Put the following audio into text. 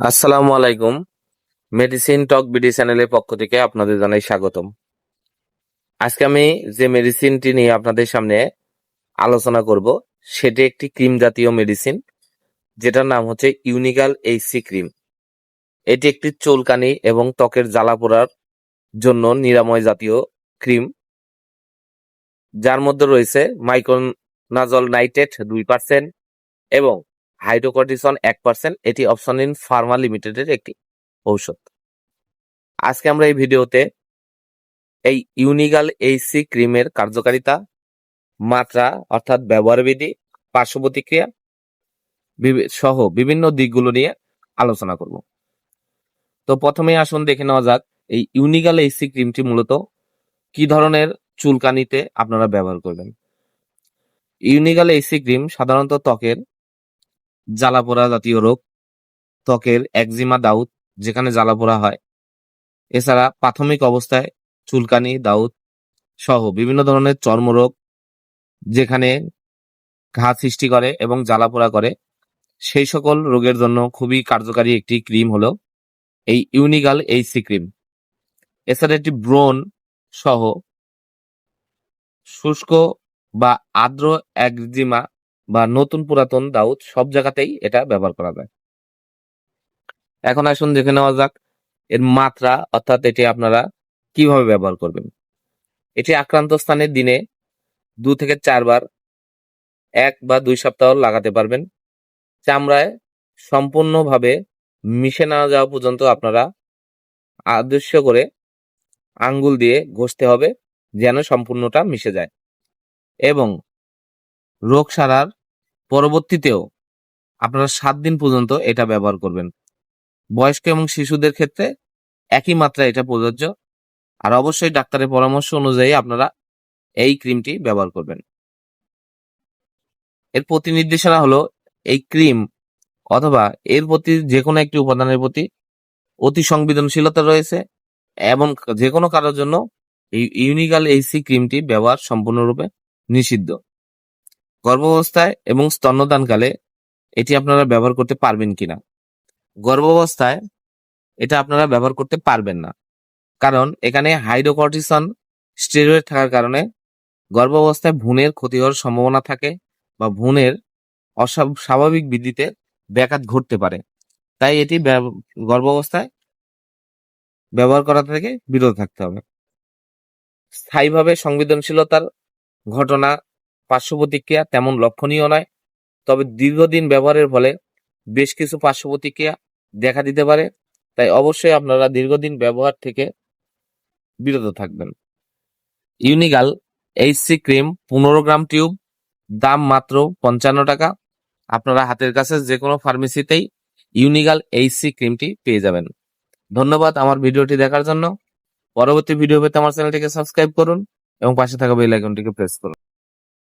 আসসালামু আলাইকুম। মেডিসিন টক বিডি চ্যানেলের পক্ষ থেকে আপনাদের জানাই স্বাগতম। আজকে আমি যে মেডিসিনটি নিয়ে আপনাদের সামনে আলোচনা করব, সেটি একটি ক্রিম জাতীয় মেডিসিন যেটার নাম হচ্ছে ইউনিগাল এইচসি ক্রিম এটি একটি চুলকানি এবং ত্বকের জ্বালা পোড়ার জন্য নিরাময় জাতীয় ক্রিম যার মধ্যে রয়েছে মাইক্রোনাজল নাইট্রেট দুই পার্সেন্ট এবং হাইড্রোকর্টিসন এক পার্সেন্ট এটি অপশনিন ফার্মা লিমিটেডের একটি ঔষধ। আজকে আমরা এই ভিডিওতে এই ইউনিগাল এইচসি ক্রিমের কার্যকারিতা, মাত্রা, অর্থাৎ ব্যবহার বিধি পার্শ্ব প্রতিক্রিয়া সহ বিভিন্ন দিকগুলো নিয়ে আলোচনা করব। তো প্রথমেই আসুন দেখে নেওয়া যাক এই ইউনিগাল এইসি ক্রিমটি মূলত কি ধরনের চুলকানিতে আপনারা ব্যবহার করবেন। ইউনিগাল এইসি ক্রিম সাধারণত ত্বকের জ্বালাপোড়া জাতীয় রোগ, ত্বকের একজিমা দাউদ, যেখানে জ্বালাপোড়া হয়। এছাড়া প্রাথমিক অবস্থায় চুলকানি, দাউদ সহ বিভিন্ন ধরনের চর্মরোগ, যেখানে ঘা সৃষ্টি করে এবং জ্বালাপোড়া করে। সেই সকল রোগের জন্য খুবই কার্যকারী একটি ক্রিম হলো এই ইউনিগাল এইচসি ক্রিম। এছাড়া একটি ব্রণ সহ শুষ্ক বা আর্দ্র একজিমা বা নতুন পুরাতন দাউদ সব জায়গাতেই এটা ব্যবহার করা যায়। এখন আসুন দেখে নেওয়া যাক এর মাত্রা, অর্থাৎ এটি আপনারা কীভাবে ব্যবহার করবেন। এটি আক্রান্ত স্থানে দিনে দু থেকে চারবার এক বা দুই সপ্তাহ লাগাতে পারবেন। চামড়ায় সম্পূর্ণভাবে মিশে না যাওয়া পর্যন্ত আপনারা আদর্শ করে আঙ্গুল দিয়ে ঘষতে হবে যেন সম্পূর্ণটা মিশে যায়। এবং রোগ সারার পরবর্তীতেও আপনারা সাত দিন পর্যন্ত এটা ব্যবহার করবেন। বয়স্ক এবং শিশুদের ক্ষেত্রে একই মাত্রা এটা প্রযোজ্য। আর অবশ্যই ডাক্তারের পরামর্শ অনুযায়ী আপনারা এই ক্রিমটি ব্যবহার করবেন। এর প্রতি নির্দেশনা হলো এই ক্রিম অথবা এর প্রতি যে কোনো একটি উপাদানের প্রতি অতি সংবেদনশীলতা রয়েছে এবং যে কোনো কারোর জন্য এই ইউনিগাল এইসি ক্রিমটি ব্যবহার সম্পূর্ণরূপে নিষিদ্ধ। গর্ভাবস্থায় এবং স্তন্যদানকালে এটি আপনারা ব্যবহার করতে পারবেন কিনা। গর্ভাবস্থায় এটা আপনারা ব্যবহার করতে পারবেন না। কারণ এখানে হাইড্রোকর্টিসন স্টেরয়েড থাকার কারণে গর্ভাবস্থায় ভ্রূণের ক্ষতি হওয়ার সম্ভাবনা থাকে বা ভ্রূণের স্বাভাবিক বৃদ্ধিতে ব্যাঘাত ঘটতে পারে। তাই এটি গর্ভাবস্থায় ব্যবহার করা থেকে বিরত থাকতে হবে। স্থায়ীভাবে সংবেদনশীলতার ঘটনা পার্শ্ব প্রতিক্রিয়া তেমন লক্ষণীয় নয়, তবে দীর্ঘদিন ব্যবহারের ফলে বেশ কিছু পার্শ্ব প্রতিক্রিয়া দেখা দিতে পারে, তাই অবশ্যই আপনারা দীর্ঘদিন ব্যবহার থেকে বিরত থাকবেন। ইউনিগাল এইচসি ক্রিম পনেরো গ্রাম টিউব, দাম মাত্র পঞ্চান্ন টাকা। আপনারা হাতের কাছে যে কোনো ফার্মেসিতেই ইউনিগাল এইচসি ক্রিমটি পেয়ে যাবেন। ধন্যবাদ আমার ভিডিওটি দেখার জন্য। পরবর্তী ভিডিও পেতে আমার চ্যানেলটিকে সাবস্ক্রাইব করুন এবং পাশে থাকা বেল আইকনটিকে প্রেস করুন।